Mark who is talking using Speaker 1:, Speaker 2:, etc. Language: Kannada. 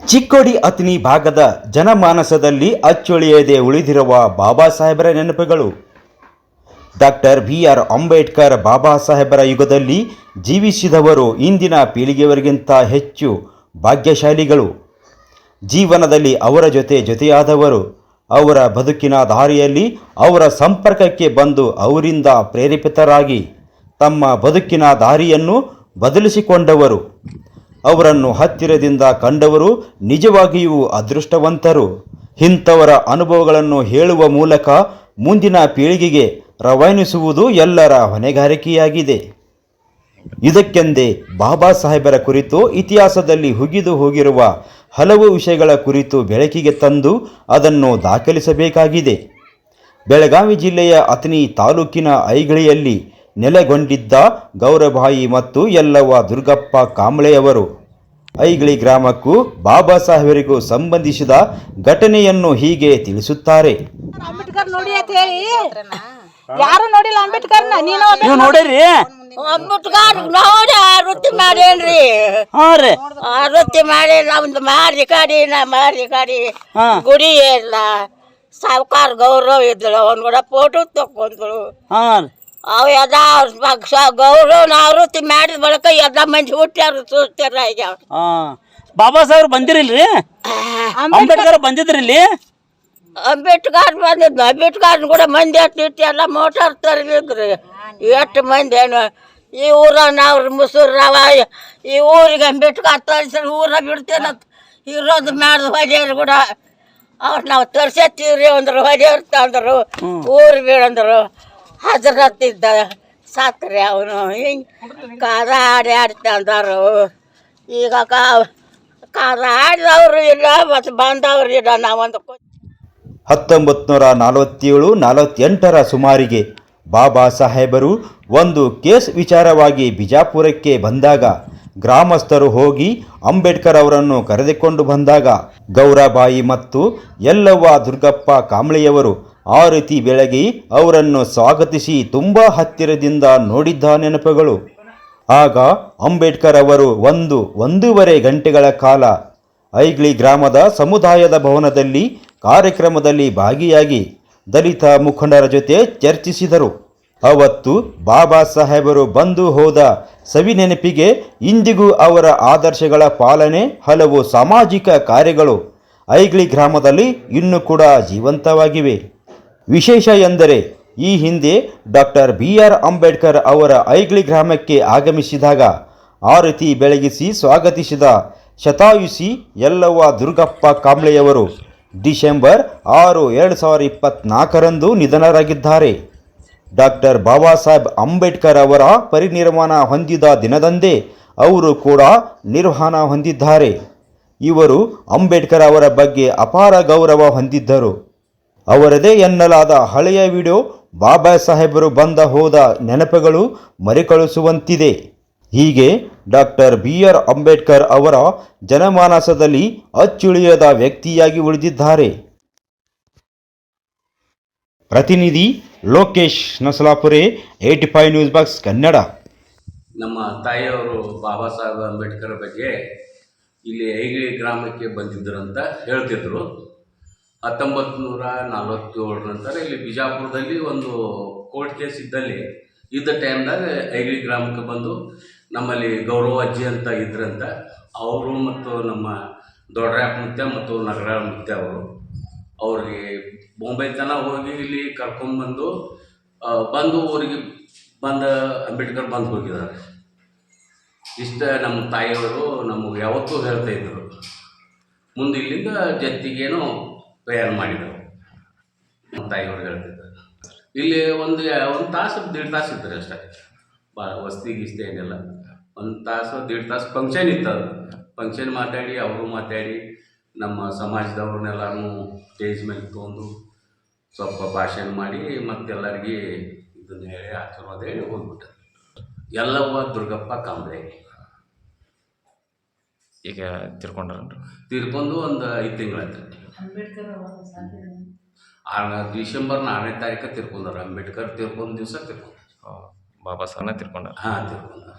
Speaker 1: ಚಿಕ್ಕೋಡಿ ಅತ್ನಿ ಭಾಗದ ಜನಮಾನಸದಲ್ಲಿ ಅಚ್ಚೊಳಿಯದೆ ಉಳಿದಿರುವ ಬಾಬಾ ಸಾಹೇಬರ ನೆನಪುಗಳು. ಡಾಕ್ಟರ್ ಬಿ ಆರ್ ಅಂಬೇಡ್ಕರ್ ಬಾಬಾ ಸಾಹೇಬರ ಯುಗದಲ್ಲಿ ಜೀವಿಸಿದವರು ಇಂದಿನ ಪೀಳಿಗೆಯವರಿಗಿಂತ ಹೆಚ್ಚು ಭಾಗ್ಯಶಾಲಿಗಳು. ಜೀವನದಲ್ಲಿ ಅವರ ಜೊತೆ ಜೊತೆಯಾದವರು, ಅವರ ಬದುಕಿನ ದಾರಿಯಲ್ಲಿ ಅವರ ಸಂಪರ್ಕಕ್ಕೆ ಬಂದು ಅವರಿಂದ ಪ್ರೇರೇಪಿತರಾಗಿ ತಮ್ಮ ಬದುಕಿನ ದಾರಿಯನ್ನು ಬದಲಿಸಿಕೊಂಡವರು. ಅವರನ್ನು ಹತ್ತಿರದಿಂದ ಕಂಡವರು ನಿಜವಾಗಿಯೂ ಅದೃಷ್ಟವಂತರು. ಇಂಥವರ ಅನುಭವಗಳನ್ನು ಹೇಳುವ ಮೂಲಕ ಮುಂದಿನ ಪೀಳಿಗೆಗೆ ರವಾನಿಸುವುದು ಎಲ್ಲರ ಹೊಣೆಗಾರಿಕೆಯಾಗಿದೆ. ಇದಕ್ಕೆಂದೇ ಬಾಬಾ ಸಾಹೇಬರ ಕುರಿತು ಇತಿಹಾಸದಲ್ಲಿ ಹುಗಿದು ಹೋಗಿರುವ ಹಲವು ವಿಷಯಗಳ ಕುರಿತು ಬೆಳಕಿಗೆ ತಂದು ಅದನ್ನು ದಾಖಲಿಸಬೇಕಾಗಿದೆ. ಬೆಳಗಾವಿ ಜಿಲ್ಲೆಯ ಅತನಿ ತಾಲೂಕಿನ ಐಗಳಿಯಲ್ಲಿ ನೆಲೆಗೊಂಡಿದ್ದ ಗೌರಬಾಯಿ ಮತ್ತು ಎಲ್ಲವ ದುರ್ಗಪ್ಪ ಕಾಂಬ್ಳೆಯವರು. ಐಗಳಿ ಗ್ರಾಮಕ್ಕೂ ಬಾಬಾ ಸಾಹೇಬರಿಗೂ ಸಂಬಂಧಿಸಿದ ಘಟನೆಯನ್ನು ಹೀಗೆ ತಿಳಿಸುತ್ತಾರೆ.
Speaker 2: ಅಂಬೇಡ್ಕರ್ ನೋಡಿ ಅಂತ ಹೇಳಿ. ಯಾರು ನೋಡಿಲ್ಲ ಅಂಬೇಡ್ಕರ್ನ? ನೀನು
Speaker 3: ನೀವು ನೋಡಿರಿ?
Speaker 4: ಅಂಬೇಡ್ಕರ್ ನೋಡಿ ಆವೃತ್ತಿ ಮಾಡೇನ್ರಿ
Speaker 3: ಹಾ ರೀ.
Speaker 4: ಆವೃತ್ತಿ ಮಾಡಿ ನಮ್ದು ಮಾರಿ ಕಾಡಿ ನಾ ಮಾರಿ ಕಾಡಿ
Speaker 3: ಹಾ.
Speaker 4: ಗುಡಿ ಇಲ್ಲ. ಸಾವುಕಾರ ಗೌರವ ಇದ್ದಳು. ಅವನ್ ಕೂಡ ಫೋಟೋ ತಕೊಂಡ್ರು
Speaker 3: ಹಾ ರೀ.
Speaker 4: ಅವು ಎಲ್ಲ ಗೌರವ ಆವೃತ್ತಿ ಮಾಡಿದ ಬಳಿಕ ಎಲ್ಲ ಮಂದಿ ಹುಟ್ಟ್ಯಾರು ಸುಸ್ತಾರ ಆಗ್ಯಾವ
Speaker 3: ಹಾ. ಬಾಬಾ ಸಾಹೇಬ್ ಬಂದಿರಿಲ್ರಿ? ಅಂಬೇಡ್ಕರ್ ಬಂದಿದ್ರಿಲ್ಲಿ?
Speaker 4: ಅಂಬೇಡ್ಕರ್ ಬಂದಿದ್ದು ಅಂಬೇಡ್ಕರ್ ಕೂಡ ಮಂದಿ ಅಷ್ಟು ಎಲ್ಲ ಮೋಟಾರ್ ತರಬೇಕ್ರಿ ಎಷ್ಟು ಮಂದಿ ಏನು? ಈ ಊರ ನಾವು ಮುಸುರವ ಈ ಊರಿಗೆ ಅಂಬೇಡ್ಕರ್ ತರಿಸ ಊರ ಬಿಡ್ತೇನಂತ ಇರೋದು ಮಾಡಿದ ಹೊಜೆಯರು ಕೂಡ. ಅವ್ರು ನಾವು ತರ್ಸತ್ತೀವ್ರಿ ಅಂದ್ರು ಹೊಜೇರು ತಂದರು ಊರು ಬೀಳಂದ್ರು. ಹಜರತ್ತಿದ್ದ ಸಾಕ್ರಿ ಅವನು. ಹಿಂಗೆ ಕಾದ ಆಡಿ ಆಡಿ ಅಂದರು ಈಗ ಕಾದ ಆಡಿದವರು ಇಲ್ಲ, ಮತ್ತು ಬಂದವರು ಇಲ್ಲ. ನಾವೊಂದು
Speaker 1: ಹತ್ತೊಂಬತ್ತು ನೂರ ನಲವತ್ತೇಳು, ನಲವತ್ತೆಂಟರ ಸುಮಾರಿಗೆ ಬಾಬಾ ಸಾಹೇಬರು ಒಂದು ಕೇಸ್ ವಿಚಾರವಾಗಿ ಬಿಜಾಪುರಕ್ಕೆ ಬಂದಾಗ ಗ್ರಾಮಸ್ಥರು ಹೋಗಿ ಅಂಬೇಡ್ಕರ್ ಅವರನ್ನು ಕರೆದುಕೊಂಡು ಬಂದಾಗ ಗೌರಬಾಯಿ ಮತ್ತು ಎಲ್ಲವ್ವ ದುರ್ಗಪ್ಪ ಕಾಂಬ್ಳೆಯವರು ಆ ರೀತಿ ಬೆಳಗಿ ಅವರನ್ನು ಸ್ವಾಗತಿಸಿ ತುಂಬ ಹತ್ತಿರದಿಂದ ನೋಡಿದ್ದ ನೆನಪುಗಳು ಆಗ ಅಂಬೇಡ್ಕರ್ ಅವರು ಒಂದು, ಒಂದೂವರೆ ಗಂಟೆಗಳ ಕಾಲ ಐಗ್ಲಿ ಗ್ರಾಮದ ಸಮುದಾಯದ ಭವನದಲ್ಲಿ ಕಾರ್ಯಕ್ರಮದಲ್ಲಿ ಭಾಗಿಯಾಗಿ ದಲಿತ ಮುಖಂಡರ ಜೊತೆ ಚರ್ಚಿಸಿದರು. ಅವತ್ತು ಬಾಬಾ ಸಾಹೇಬರು ಬಂದು ಹೋದ ಸವಿ ನೆನಪಿಗೆ ಇಂದಿಗೂ ಅವರ ಆದರ್ಶಗಳ ಪಾಲನೆ, ಹಲವು ಸಾಮಾಜಿಕ ಕಾರ್ಯಗಳು ಐಗ್ಲಿ ಗ್ರಾಮದಲ್ಲಿ ಇನ್ನೂ ಕೂಡ ಜೀವಂತವಾಗಿವೆ. ವಿಶೇಷ ಎಂದರೆ ಈ ಹಿಂದೆ ಡಾಕ್ಟರ್ ಬಿ ಆರ್ ಅಂಬೇಡ್ಕರ್ ಅವರ ಐಗ್ಳಿ ಗ್ರಾಮಕ್ಕೆ ಆಗಮಿಸಿದಾಗ ಆರತಿ ಬೆಳಗಿಸಿ ಸ್ವಾಗತಿಸಿದ ಶತಾಯುಷಿ ಯಲ್ಲವ್ವ ದುರ್ಗಪ್ಪ ಕಾಂಬ್ಳೆಯವರು ಡಿಸೆಂಬರ್ ಆರು ಎರಡು ಸಾವಿರದ ಇಪ್ಪತ್ನಾಲ್ಕರಂದು ನಿಧನರಾಗಿದ್ದಾರೆ. ಡಾಕ್ಟರ್ ಬಾಬಾ ಸಾಹೇಬ್ ಅಂಬೇಡ್ಕರ್ ಅವರ ಪರಿನಿರ್ವಾಣ ಹೊಂದಿದ ದಿನದಂದೇ ಅವರು ಕೂಡ ನಿರ್ವಹಣ ಹೊಂದಿದ್ದಾರೆ. ಇವರು ಅಂಬೇಡ್ಕರ್ ಅವರ ಬಗ್ಗೆ ಅಪಾರ ಗೌರವ ಹೊಂದಿದ್ದರು. ಅವರದೇ ಎನ್ನಲಾದ ಹಳೆಯ ವಿಡಿಯೋ ಬಾಬಾ ಸಾಹೇಬರು ಬಂದ ಹೋದ ನೆನಪುಗಳು ಮರಿಕಳಿಸುವಂತಿದೆ. ಹೀಗೆ ಡಾಕ್ಟರ್ ಬಿ ಆರ್ ಅಂಬೇಡ್ಕರ್ ಅವರ ಜನಮಾನಸದಲ್ಲಿ ಅಚ್ಚುಳಿಯದ ವ್ಯಕ್ತಿಯಾಗಿ ಉಳಿದಿದ್ದಾರೆ. ಪ್ರತಿನಿಧಿ Lokesh Nasalapure eighty five news box Kannada.
Speaker 5: ನಮ್ಮ ತಾಯಿಯವರು ಬಾಬಾ ಸಾಹೇಬ್ ಅಂಬೇಡ್ಕರ್ ಬಗ್ಗೆ ಇಲ್ಲಿ ಐಗಿ ಗ್ರಾಮಕ್ಕೆ ಬಂದಿದ್ದರು ಅಂತ ಹೇಳ್ತಿದ್ರು. ಹತ್ತೊಂಬತ್ತು ನೂರ ನಲವತ್ತೇಳರ ನಂತರ ಇಲ್ಲಿ ಬಿಜಾಪುರದಲ್ಲಿ ಒಂದು ಕೋರ್ಟ್ ಕೇಸ್ ಇದ್ದಲ್ಲಿ, ಇದ್ದ ಟೈಮ್ದಾಗ ಐಗ್ರಿ ಗ್ರಾಮಕ್ಕೆ ಬಂದು ನಮ್ಮಲ್ಲಿ ಗೌರವ ಅಜ್ಜಿ ಅಂತ ಇದ್ರಂತ, ಅವರು ಮತ್ತು ನಮ್ಮ ದೊಡ್ಡರಾಯಪ್ಪ ಮುತ್ಯ ಮತ್ತು ನಗರ ಮುತ್ಯ ಅವರು, ಅವ್ರಿಗೆ ಬೊಂಬೈ ತನಕ ಹೋಗಿ ಇಲ್ಲಿ ಕರ್ಕೊಂಡ್ಬಂದು ಬಂದು ಊರಿಗೆ ಬಂದ, ಅಂಬೇಡ್ಕರ್ ಬಂದು ಹೋಗಿದ್ದಾರೆ. ಇಷ್ಟ ನಮ್ಮ ತಾಯಿಯವರು ನಮಗೆ ಯಾವತ್ತೂ ಹೇಳ್ತಾ ಇದ್ದರು. ಮುಂದೆ ಇಲ್ಲಿಂದ ಜತ್ತಿಗೇನೋ ಮಾಡಿದರು ನಮ್ಮ ತಾಯಿಯವರು ಹೇಳ್ತಿದ್ದಾರೆ ಇಲ್ಲಿ ಒಂದು ಒಂದು ತಾಸು, ದೀಡ್ ತಾಸು ಇದ್ದಾರೆ ಅಷ್ಟೇ. ಭಾಳ ವಸ್ತಿ, ಗಿಸ್ತಿ ಏನಿಲ್ಲ. ಒಂದು ತಾಸು, ದೀಡ್ ತಾಸು ಫಂಕ್ಷನ್ ಇತ್ತು ಅದು. ಫಂಕ್ಷನ್ ಮಾತಾಡಿ, ಅವರು ಮಾತಾಡಿ, ನಮ್ಮ ಸಮಾಜದವ್ರನ್ನೆಲ್ಲರೂ ಸ್ಟೇಜ್ ಮೇಲೆ ತೊಗೊಂಡು ಸ್ವಲ್ಪ ಭಾಷಣ ಮಾಡಿ ಮತ್ತೆಲ್ಲರಿಗೆ ಇದನ್ನು ಹೇಳಿ ಆಶೀರ್ವಾದ ಹೇಳಿ ಹೋಗ್ಬಿಟ್ಟು ಎಲ್ಲವ್ವ ದುರ್ಗಪ್ಪ ಕಾಂಬ್ಳೆ
Speaker 6: ಈಗ ತಿರ್ಕೊಂಡ್ರನ್ರಿ?
Speaker 5: ತಿರ್ಕೊಂಡು ಒಂದು ಐದು ತಿಂಗಳಾಯ್ತು ಆ ಡಿಸೆಂಬರ್ ನಾಲ್ಕನೇ ತಾರೀಕು ತಿರ್ಕೊಂಡಾರ. ಅಂಬೇಡ್ಕರ್ ತಿರ್ಕೊಂಡ್ ದಿವಸ ತಿರ್ಕೊಂಡ.
Speaker 6: ಬಾಬಾ ಸಾಹೇಬ್ನ ತಿರ್ಕೊಂಡ್ರ?
Speaker 5: ಹಾಂ ತಿರ್ಕೊಂಡಾರ.